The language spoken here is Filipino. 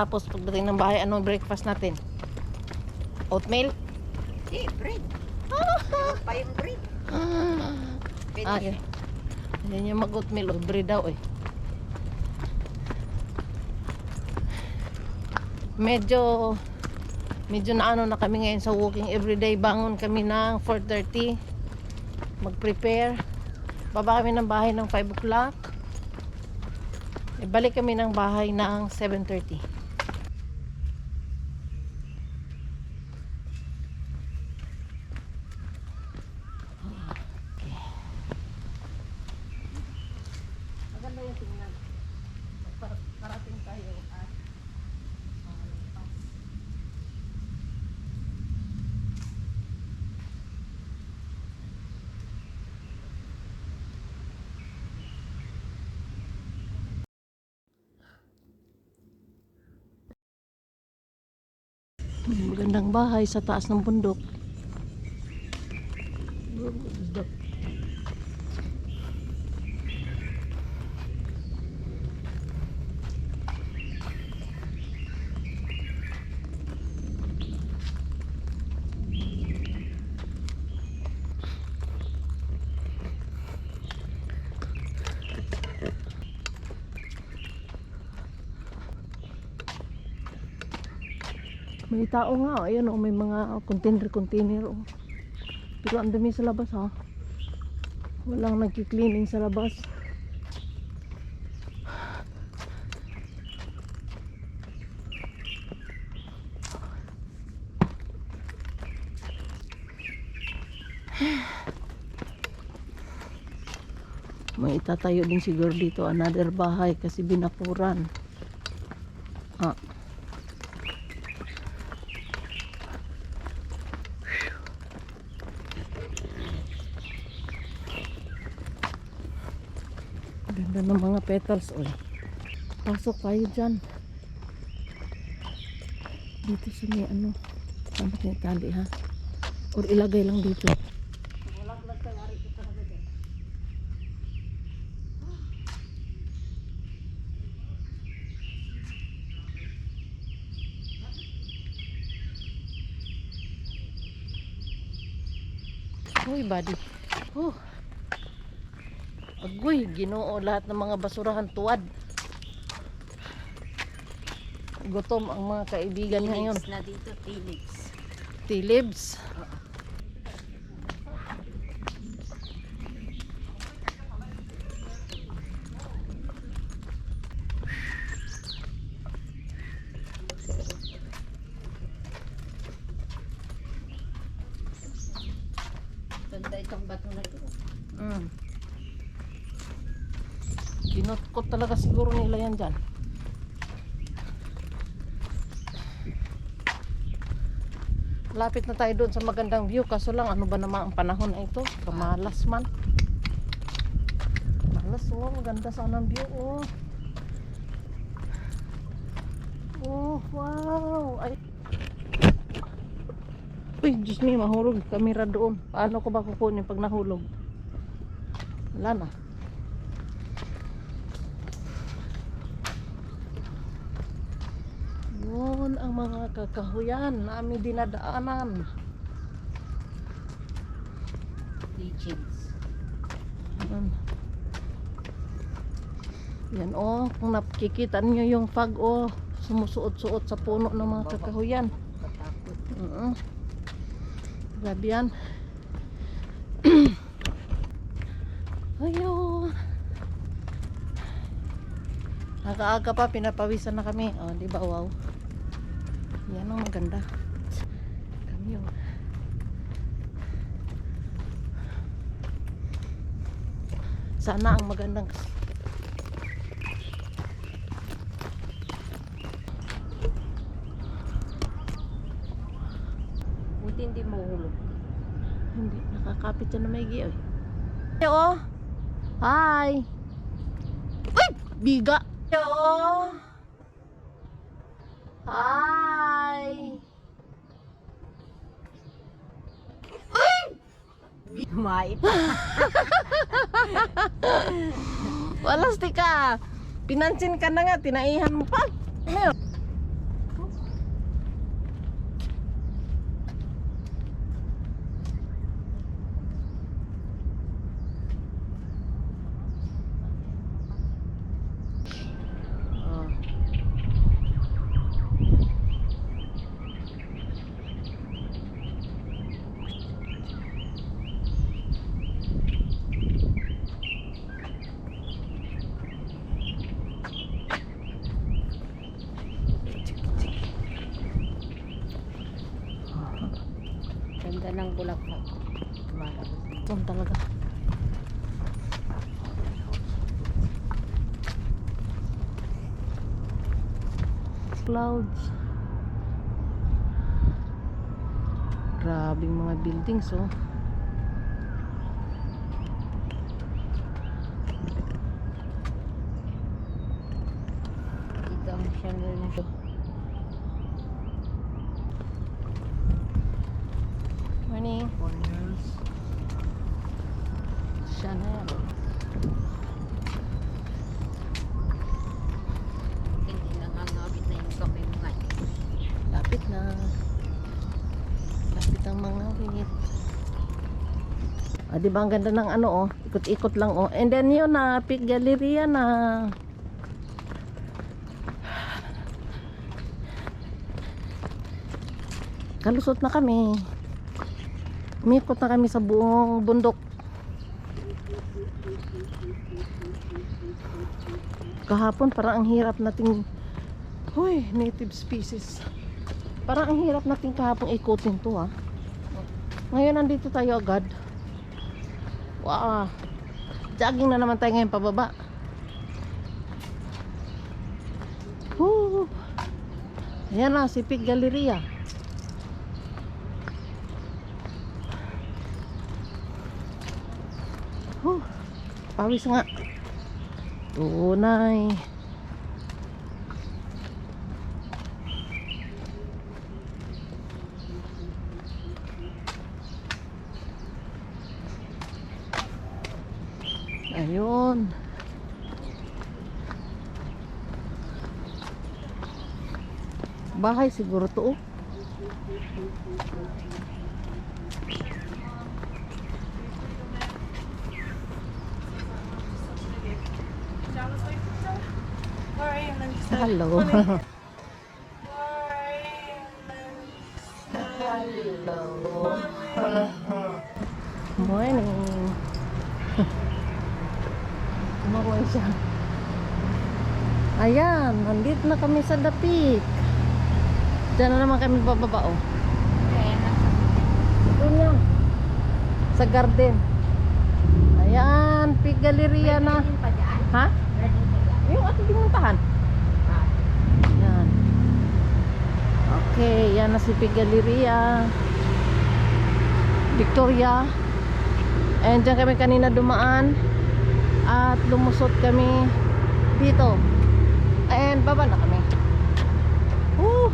Tapos pagdating ng bahay, anong breakfast natin? Oatmeal? Eh, bread. pa yung bread. Pwede. Ah, yun. Hindi niya mag-oatmeal o bread daw eh. Medyo medyo na ano na kami ngayon sa walking everyday. Bangon kami ng 4.30. Mag-prepare. Baba kami ng bahay ng 5 o'clock. Ibalik kami ng bahay ng 7.30. Magandang bahay sa taas ng bundok. May tao nga, ayun oh, may mga container-container oh. Pero ang dumi sa labas ha. Walang nagki-cleaning sa labas. May itatayo din siguro dito another bahay kasi binapuran. Ah. Ganda ng mga petals, oy. Pasok tayo dyan. Dito sa may ano. Saan natin itali, ha? Or ilagay lang dito. Uy, buddy. Oh. Agoy, ginoo lahat ng mga basurahan tuwad. Gutom ang mga kaibigan ngayon. Philips na dito, Philips. Tilibs. Ganda itong bato na ito. Mm. Kinutkot talaga siguro nila yan dyan. Lapit na tayo doon sa magandang view kaso lang ano ba naman ang panahon na ito? Kamalas man. Malas oh, maganda sana ang view oh. Oh, wow. Ay. Uy, Diyos me, mahulog. Kamera doon. Paano ko ba kukunin pag nahulog? Wala na. Yun ang mga kakahuyan na aming dinadaanan. Teachings. Yan. Yan oh, kung nakikita niyo yung fog oh, sumusuot-suot sa puno ng mga kakahuyan. Katakot. Oo. Grabe yan. Ayo. Aga-aga pa, pinapawisan na kami. Oh, di ba wow? Yan ang maganda. Kami oh. Sana ang magandang Buti hindi mahulog. Hindi, nakakapit siya na may giyoy. oh. Hi. Uy, biga. oh. Hi. Mait. Walas ka. Pinansin ka na nga, tinaihan mo pa. Ano yun? Ganda ng Doon talaga. Clouds. Grabing mga buildings oh. Dito ang chandelier. Morning. Chanel. Hindi nangangabit na yung kamay mo nga. Lapit na. Lapit ang mga wit. Ah, di ba ang ganda ng ano oh, ikot-ikot lang oh. And then yun na, Peak Galleria na. Kalusot na kami. Umikot na kami sa buong bundok. Kahapon parang ang hirap nating Hoy, native species. Parang ang hirap natin kahapon ikutin to ah. Ngayon nandito tayo agad. Wow. Jogging na naman tayo ngayon pababa. Woo. Ayan na, si Pig Galleria. Huh. Pawis nga. Tunay. Ayun. Bahay siguro to. oh. Hello. Hello. Morning. Kumakuha siya. Ayan, nandito na kami sa Dapit. Diyan na naman kami bababa, oh. Doon yan. Sa garden. Ayan, Pig Galleria na. Ha? Yung ating pinuntahan. Ah, Yan. Okay, yan na si Pig Galleria. Victoria. And dyan kami kanina dumaan. At lumusot kami dito. And baba na kami. Woo!